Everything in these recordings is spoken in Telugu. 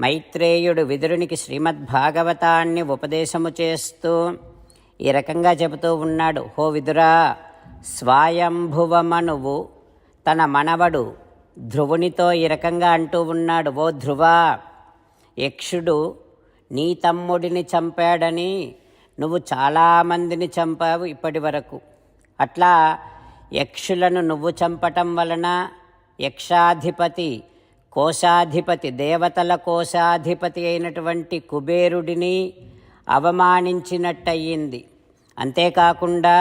మైత్రేయుడు విదురునికి శ్రీమద్భాగవతాన్ని ఉపదేశము చేస్తూ ఈ రకంగా చెబుతూ ఉన్నాడు. హో విదురా స్వాయంభువమనువు తన మనవడు ధ్రువునితో ఈ రకంగా అంటూ ఉన్నాడు. ఓ ధ్రువ యక్షుడు నీ తమ్ముడిని చంపాడని నువ్వు చాలామందిని చంపావు ఇప్పటి వరకు. అట్లా యక్షులను నువ్వు చంపటం వలన యక్షాధిపతి కోశాధిపతి దేవతల కోశాధిపతి అయినటువంటి కుబేరుడిని అవమానించినట్టయింది. అంతేకాకుండా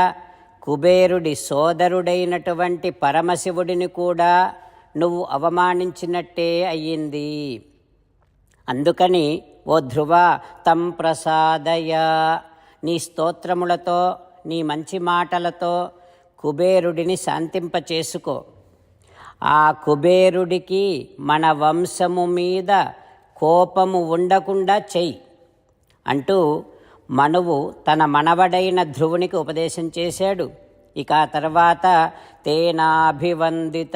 కుబేరుడి సోదరుడైనటువంటి పరమశివుడిని కూడా నువ్వు అవమానించినట్టే అయ్యింది అందుకని ఓ ధ్రువ తం ప్రసాదయ నీ స్తోత్రములతో నీ మంచి మాటలతో కుబేరుడిని శాంతింపచేసుకో. ఆ కుబేరుడికి మన వంశము మీద కోపము ఉండకుండా చెయ్యి అంటూ మనువు తన మనవడైన ధ్రువునికి ఉపదేశం చేశాడు. ఇక ఆ తర్వాత తేనాభివందిత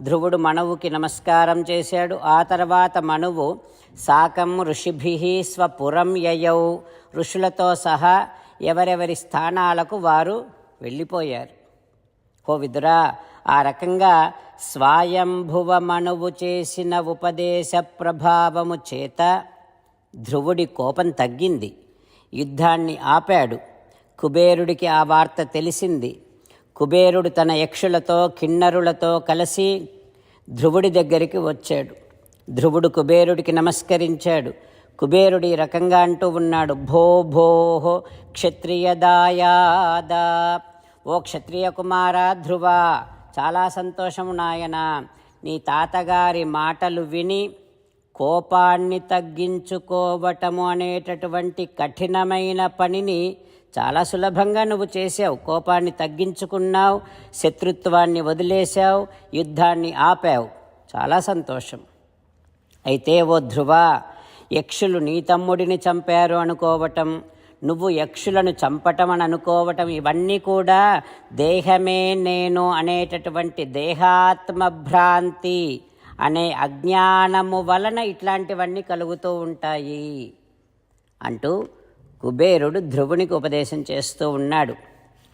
ధ్రువుడు మనువుకి నమస్కారం చేశాడు. ఆ తర్వాత మనువు సాకం ఋషిభి స్వపురం యయౌ. ఋషులతో సహా ఎవరెవరి స్థానాలకు వారు వెళ్ళిపోయారు. ఓ విదురా ఆ రకంగా స్వాయంభువమణువు చేసిన ఉపదేశ ప్రభావము చేత ధ్రువుడి కోపం తగ్గింది. యుద్ధాన్ని ఆపాడు. కుబేరుడికి ఆ వార్త తెలిసింది. కుబేరుడు తన యక్షులతో కిన్నరులతో కలిసి ధ్రువుడి దగ్గరికి వచ్చాడు. ధ్రువుడు కుబేరుడికి నమస్కరించాడు. కుబేరుడు ఈ రకంగా అంటూ ఉన్నాడు. భో భోహో క్షత్రియదాయాద. ఓ క్షత్రియ కుమారా ధ్రువా చాలా సంతోషము నాయన. నీ తాతగారి మాటలు విని కోపాన్ని తగ్గించుకోవటము అనేటటువంటి కఠినమైన పనిని చాలా సులభంగా నువ్వు చేసావు కోపాన్ని తగ్గించుకున్నావు శత్రుత్వాన్ని వదిలేశావు యుద్ధాన్ని ఆపావు. చాలా సంతోషం. అయితే ఓ ధ్రువ యక్షులు నీ తమ్ముడిని చంపారు అనుకోవటం నువ్వు యక్షులను చంపటం అని అనుకోవటం ఇవన్నీ కూడా దేహమే నేను అనేటటువంటి దేహాత్మ భ్రాంతి అనే అజ్ఞానము వలన ఇట్లాంటివన్నీ కలుగుతూ ఉంటాయి అంటూ కుబేరుడు ధ్రువునికి ఉపదేశం చేస్తూ ఉన్నాడు.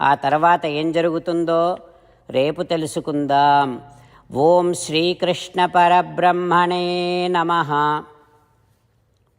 ఆ తర్వాత ఏం జరుగుతుందో రేపు తెలుసుకుందాం. ఓం శ్రీకృష్ణ పరబ్రహ్మణే నమ.